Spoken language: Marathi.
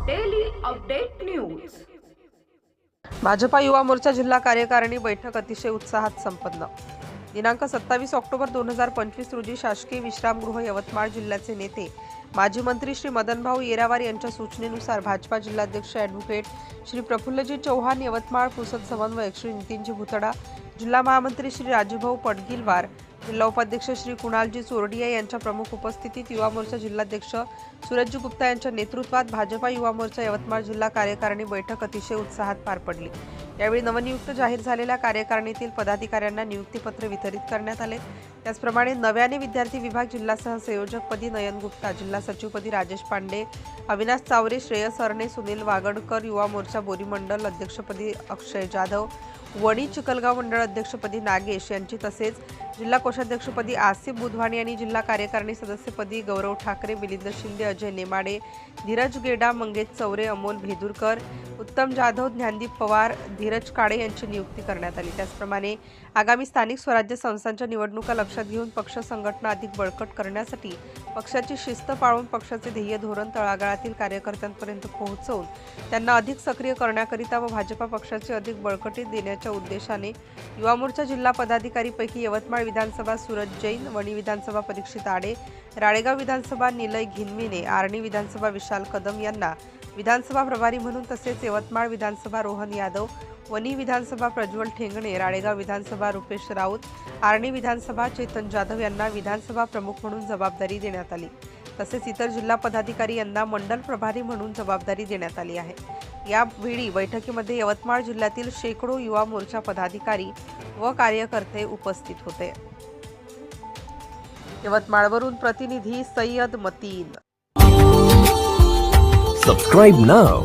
अपडेट न्यूज भाजपा युवा मोर्चा जिल्हा कार्यकारिणी बैठक अतिशय उत्साहात संपन्न. दिनांक सत्तावीस ऑक्टोबर दोन हजार पंचवीस रोजी शासकीय विश्रामगृह यवतमाळ जिल्ह्याचे नेते माजी मंत्री श्री मदनभाऊ येरावार यांच्या सूचनेनुसार भाजपा जिल्हाध्यक्ष ॲडव्होकेट श्री प्रफुल्लजी चौहान यवतमाळ पुसद समन्वयक श्री नितीनजी भुतडा जिल्हा महामंत्री श्री राजूभाऊ पडगिलवार जिल्हा उपाध्यक्ष श्री कुणालजी चोरडिया यांच्या प्रमुख उपस्थितीत युवा मोर्चा जिल्हाध्यक्ष सूरजजी गुप्ता यांच्या नेतृत्वात भाजपा युवा मोर्चा यवतमाळ जिल्हा कार्यकारिणी बैठक अतिशय उत्साहात पार पडली. यावेळी नवनियुक्त जाहीर झालेल्या कार्यकारिणीतील पदाधिकाऱ्यांना नियुक्तीपत्र वितरित करण्यात आले. त्याचप्रमाणे नव्याने विद्यार्थी विभाग जिल्हा सहसंयोजकपदी नयन गुप्ता जिल्हा सचिवपदी राजेश पांडे अविनाश चावरे श्रेयस अरणे सुनील वागडकर युवा मोर्चा बोरी मंडल अध्यक्षपदी अक्षय जाधव वणी चिकलगाव मंडळ अध्यक्षपदी नागेश यांची तसेच जिल्हा कोषाध्यक्षपदी आसिफ बुधवाणी आणि जिल्हा कार्यकारिणी सदस्यपदी गौरव ठाकरे मिलिंद शिंदे अजय नेमाडे धीरज गेडा मंगेश चौरे अमोल भेदुरकर उत्तम जाधव ज्ञानदीप पवार धीरज काळे यांची नियुक्ती करण्यात आली. त्याचप्रमाणे आगामी स्थानिक स्वराज्य संस्थांच्या निवडणुका लक्षात घेऊन पक्ष संघटना अधिक बळकट करण्यासाठी पक्षाची शिस्त पाळून पक्षाचे ध्येय धोरण तळागाळातील कार्यकर्त्यांपर्यंत पोहोचवून त्यांना अधिक सक्रिय करण्याकरिता व भाजपा पक्षाची अधिक बळकटी देण्याच्या उद्देशाने युवा मोर्चा जिल्हा पदाधिकारीपैकी यवतमाळ विधानसभा सुरज जैन वणी विधानसभा परीक्षित आडे राळेगाव विधानसभा निलय घिनमिने आर्णी विधानसभा विशाल कदम यांना विधानसभा प्रभारी म्हणून तसेच यवतमाळ यवतमाळ विधानसभा रोहन यादव वणी विधानसभा प्रज्वल ठेंगणे राळेगाव विधानसभा रुपेश राऊत आर्णी विधानसभा चेतन जाधव यांना विधानसभा प्रमुख म्हणून जबाबदारी देण्यात आली. तसेच इतर जिल्हा पदाधिकारी यांना मंडल प्रभारी म्हणून जबाबदारी देण्यात आली आहे. यावेळी बैठकीमध्ये यवतमाळ जिल्ह्यातील शेकडो युवा मोर्चा पदाधिकारी व कार्यकर्ते उपस्थित होते. यवतमाळवरून प्रतिनिधी Sayyad Mateen. Subscribe now